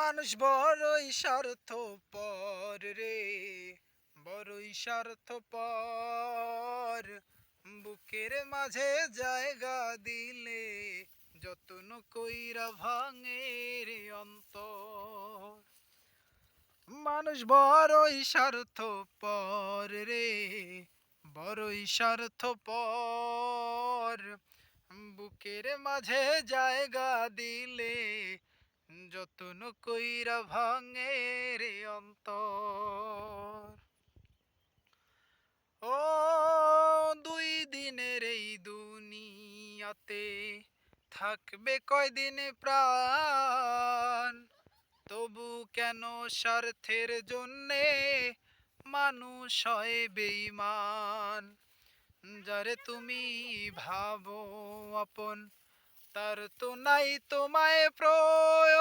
মানুষ বড়ই স্বার্থ পর রে, বড়ই স্বার্থ পর বুকের মাঝে জায়গা দিলে যতন কইরা ভাঙে রে অন্তর। মানুষ বড়ই স্বার্থ পর রে, বড়ই স্বার্থ পর বুকের মাঝে জায়গা দিলে যতন কইরা ভাঙে রে অন্তর। ও দুই দিনের এই দুনিয়াতে থাকবে কয়দিন প্রাণ? তবু কেন স্বার্থের জন্যে মানুষ হয় বেঈমান? যারে তুমি ভাবো আপন, তার তো নাই তোমায় প্রয়োজন।